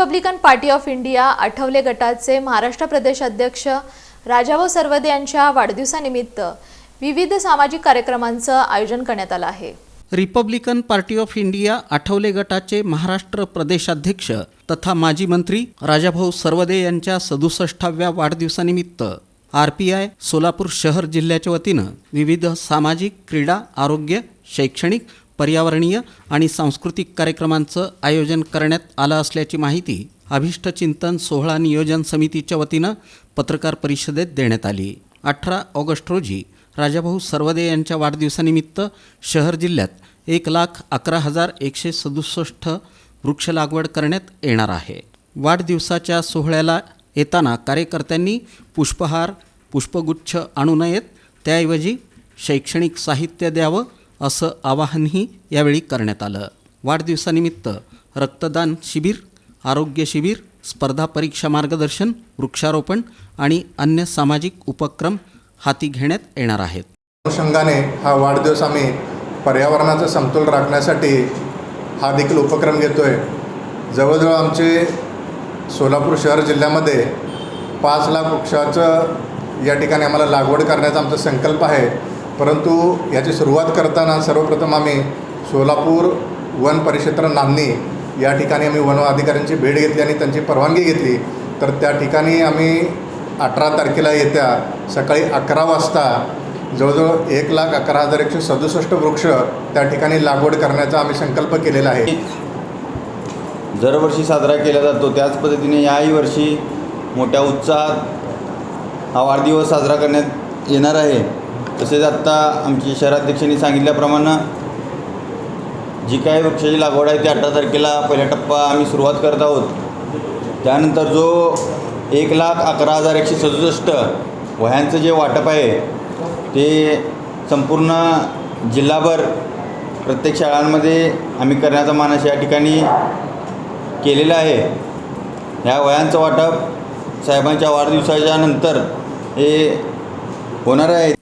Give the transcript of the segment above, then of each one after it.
Republican party of India Athawale गटाचे महाराष्ट्र प्रदेश अध्यक्ष राजाभाऊ सरवदे यांच्या वाढदिवसानिमित्त विविध सामाजिक कार्यक्रमांचं आयोजन करण्यात आलं आहे. Republican party of India Athawale गटाचे महाराष्ट्र प्रदेशाध्यक्ष तथा माजी मंत्री राजाभाऊ सरवदे यांच्या सदुसष्टाव्या वाढदिवसानिमित्त आर पी आय सोलापूर शहर जिल्ह्याच्या वतीनं विविध सामाजिक क्रीडा आरोग्य शैक्षणिक पर्यावरणीय आणि सांस्कृतिक कार्यक्रमांचं आयोजन करण्यात आलं असल्याची माहिती अभिष्टचिंतन सोहळा नियोजन समितीच्या वतीनं पत्रकार परिषदेत देण्यात आली. अठरा ऑगस्ट रोजी राजाभाऊ सर्वदे यांच्या वाढदिवसानिमित्त शहर जिल्ह्यात एक लाख अकरा हजार एकशे सदुसष्ट वृक्ष लागवड करण्यात येणार आहे. वाढदिवसाच्या सोहळ्याला येताना कार्यकर्त्यांनी पुष्पहार पुष्पगुच्छ आणू नयेत. त्याऐवजी शैक्षणिक साहित्य द्यावं असं आवाहनही यावेळी करण्यात आलं. वाढदिवसानिमित्त रक्तदान शिबिर आरोग्य शिबिर स्पर्धा परीक्षा मार्गदर्शन वृक्षारोपण आणि अन्य सामाजिक उपक्रम हाती घेण्यात येणार आहेत. अनुषंगाने हा वाढदिवस आम्ही पर्यावरणाचा समतोल राखण्यासाठी हा देखील उपक्रम घेतो आहे जवळजवळ आमचे सोलापूर शहर जिल्ह्यामध्ये पाच लाख वृक्षाचं या ठिकाणी आम्हाला लागवड करण्याचा आमचा संकल्प आहे. परंतु याची सुरुवात करताना सर्वप्रथम आम्ही सोलापूर वन परिक्षेत्र नांदणी या ठिकाणी आम्ही वन अधिकाऱ्यांची भेट घेतली आणि त्यांची परवानगी घेतली. तर त्या ठिकाणी आम्ही अठरा तारखेला येत्या सकाळी अकरा वाजता जवळजवळ एक लाख अकरा हजार एकशे सदुसष्ट वृक्ष त्या ठिकाणी लागवड करण्याचा आम्ही संकल्प केलेला आहे. दरवर्षी साजरा केला जातो. त्याच पद्धतीने याही वर्षी मोठ्या उत्साहात हा वाढदिवस साजरा करण्यात येणार आहे. तसेच आत्ता आमची शहराध्यक्षांनी सांगितल्याप्रमाणे जी काही वृक्षाची लागवड आहे ती अठरा तारखेला पहिला टप्पा आम्ही सुरुवात करत आहोत. त्यानंतर जो एक लाख अकरा हजार एकशे सदुसष्ट वह्यांचं जे वाटप आहे ते संपूर्ण जिल्हाभर प्रत्येक शाळांमध्ये आम्ही करण्याचा मानस या ठिकाणी केलेलं आहे. ह्या वह्यांचं वाटप साहेबांच्या वाढदिवसाच्या नंतर हे होणार आहे.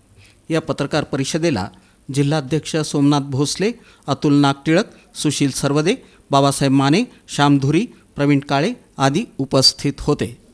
या पत्रकार परिषदेला जिल्हाध्यक्ष सोमनाथ भोसले अतुल नागटिळक सुशील सर्वदे बाबासाहेब माने श्यामधुरी प्रवीण काळे आदी उपस्थित होते.